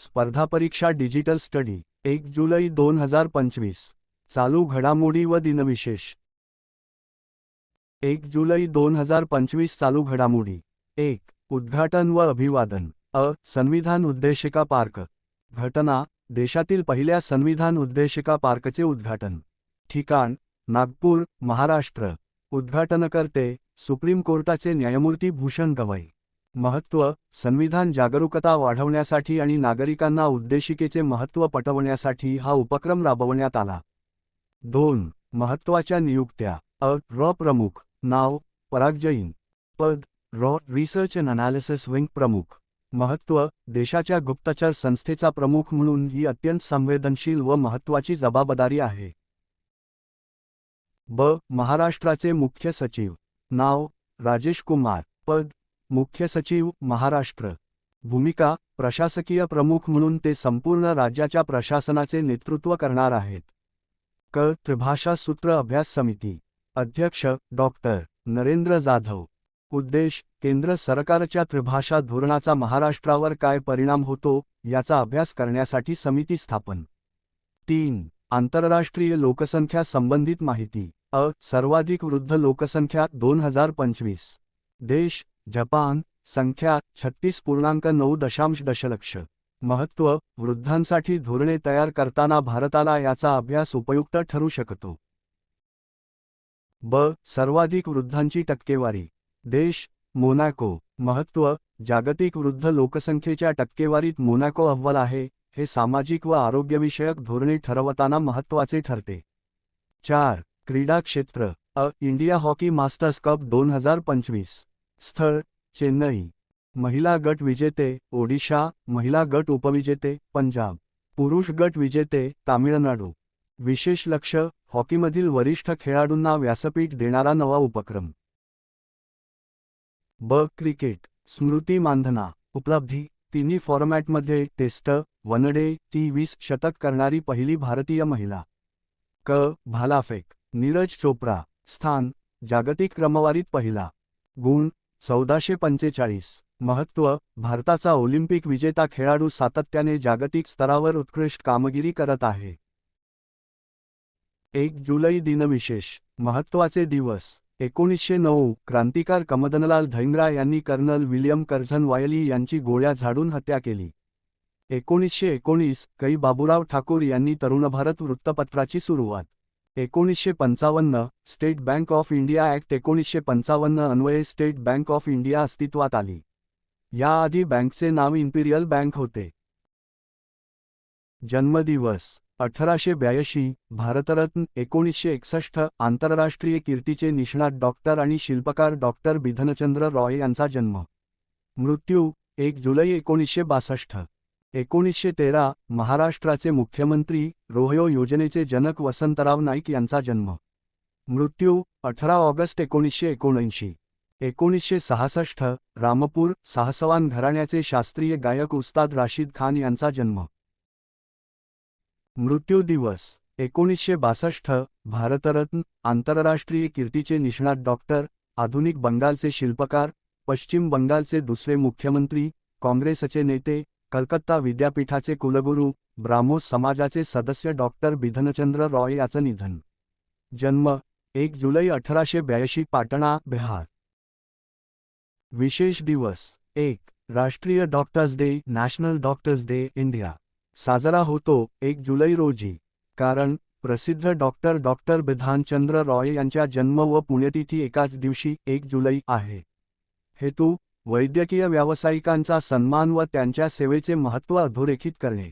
स्पर्धा परीक्षा digital study एक जुलै दोन हजार पंचवीस. चालू घडामोडी व दिनविशेष. एक जुलै दोन हजार पंचवीस चालू घडामोडी. एक उद्घाटन व अभिवादन. अ संविधान उद्देशिका पार्क. घटना देशातील पहिल्या संविधान उद्देशिका पार्कचे उद्घाटन. ठिकाण नागपूर महाराष्ट्र. उद्घाटनकर्ते सुप्रीम कोर्टाचे न्यायमूर्ती भूषण गवई. महत्त्व संविधान जागरूकता वाढवण्यासाठी आणि नागरिकांना उद्देशिकेचे महत्त्व पटवण्यासाठी हा उपक्रम राबवण्यात आला. दोन महत्त्वाच्या नियुक्त्या. अ. र. प्रमुख. नाव पराग जैन पद रॉ. रिसर्च अँड अनालिसिस विंग प्रमुख. महत्त्व देशाच्या गुप्तचर संस्थेचा प्रमुख म्हणून ही अत्यंत संवेदनशील व महत्त्वाची जबाबदारी आहे. ब. महाराष्ट्राचे मुख्य सचिव. नाव राजेश कुमार. पद मुख्य सचिव महाराष्ट्र. भूमिका प्रशासकीय प्रमुख म्हणून ते संपूर्ण राज्याच्या प्रशासनाचे नेतृत्व करणार आहेत. क. त्रिभाषा सूत्र अभ्यास समिती. अध्यक्ष डॉक्टर नरेंद्र जाधव. उद्देश केंद्र सरकारच्या त्रिभाषा धोरणाचा महाराष्ट्रावर काय परिणाम होतो याचा अभ्यास करण्यासाठी समिती स्थापन. तीन. आंतरराष्ट्रीय लोकसंख्या संबंधित माहिती. अ. सर्वाधिक वृद्ध लोकसंख्या दोन हजार पंचवीस. देश जपान संख्या छत्तीस पूर्णांक नऊ दशांश दशलक्ष. महत्त्व वृद्धांसाठी धोरणे तयार करताना भारताला याचा अभ्यास उपयुक्त ठरू शकतो. ब. सर्वाधिक वृद्धांची टक्केवारी. देश मोनॅको. महत्त्व जागतिक वृद्ध लोकसंख्येच्या टक्केवारीत मोनॅको अव्वल आहे हे सामाजिक व आरोग्यविषयक धोरणे ठरवताना महत्त्वाचे ठरते. चार. क्रीडा क्षेत्र. अ. इंडिया हॉकी मास्टर्स कप दोन हजार पंचवीस. स्थळ चेन्नई. महिला गट विजेते ओडिशा. महिला गट उपविजेते पंजाब. पुरुष गट विजेते तामिळनाडू. विशेष लक्ष हॉकीमधील वरिष्ठ खेळाडूंना व्यासपीठ देणारा नवा उपक्रम. ब. क्रिकेट. स्मृती मानधना. उपलब्धी. तिन्ही फॉर्मॅटमध्ये टेस्ट वनडे ती वीस शतक करणारी पहिली भारतीय महिला. क. भालाफेक. नीरज चोप्रा. स्थान जागतिक क्रमवारीत पहिला. गुण चौदाशे पंचेचाळीस. महत्त्व भारताचा ऑलिम्पिक विजेता खेळाडू सातत्याने जागतिक स्तरावर उत्कृष्ट कामगिरी करत आहे. एक जुलै दिनविशेष महत्त्वाचे दिवस. एकोणीसशे नऊ क्रांतिकार कमदनलाल धैंगरा यांनी कर्नल विलियम कर्झन वायली यांची गोळ्या झाडून हत्या केली. एकोणीसशे एकोणीस कै बाबूराव ठाकूर यांनी तरुण भारत वृत्तपत्राची सुरुवात. एकोणीसशे पंचावन्न State Bank of India Act एकोणीसशे पंचावन्न अन्वये स्टेट बँक ऑफ इंडिया अस्तित्वात आली. याआधी बँकचे नाव इम्पिरियल बँक होते. जन्मदिवस अठराशे ब्याऐंशी भारतरत्न एकोणीसशे एकसष्ट आंतरराष्ट्रीय कीर्तीचे निष्णात डॉक्टर आणि शिल्पकार डॉक्टर बिधनचंद्र रॉय यांचा जन्म. मृत्यू एक जुलै एकोणीसशे बासष्ट. एकोणीसशे तेरा महाराष्ट्राचे मुख्यमंत्री रोहयो योजनेचे जनक वसंतराव नाईक यांचा जन्म. मृत्यू अठरा ऑगस्ट एकोणीसशे एकोणऐंशी. एकोणीसशे सहासष्ट रामपूर साहसवान घराण्याचे शास्त्रीय गायक उस्ताद राशीद खान यांचा जन्म. मृत्यू दिवस. एकोणीसशे बासष्ट भारतरत्न आंतरराष्ट्रीय कीर्तीचे निष्णात डॉक्टर आधुनिक बंगालचे शिल्पकार पश्चिम बंगालचे दुसरे मुख्यमंत्री काँग्रेसचे नेते कलकत्ता विद्यापीठाचे कुलगुरू ब्राह्मो समाजाचे सदस्य डॉक्टर बिधनचंद्र रॉय याचं निधन. जन्म एक जुलै अठराशे ब्याऐंशी पाटणा बिहार. विशेष दिवस एक राष्ट्रीय doctors day national doctors day India. साजरा होतो एक जुलै रोजी. कारण प्रसिद्ध डॉक्टर डॉक्टर बिधानचंद्र रॉय यांच्या जन्म व पुण्यतिथी एकाच दिवशी एक जुलै आहे. हेतू वैद्यकीय व्यावसायिकांचा सन्मान व त्यांच्या सेवेचे महत्त्व अधोरेखित करणे.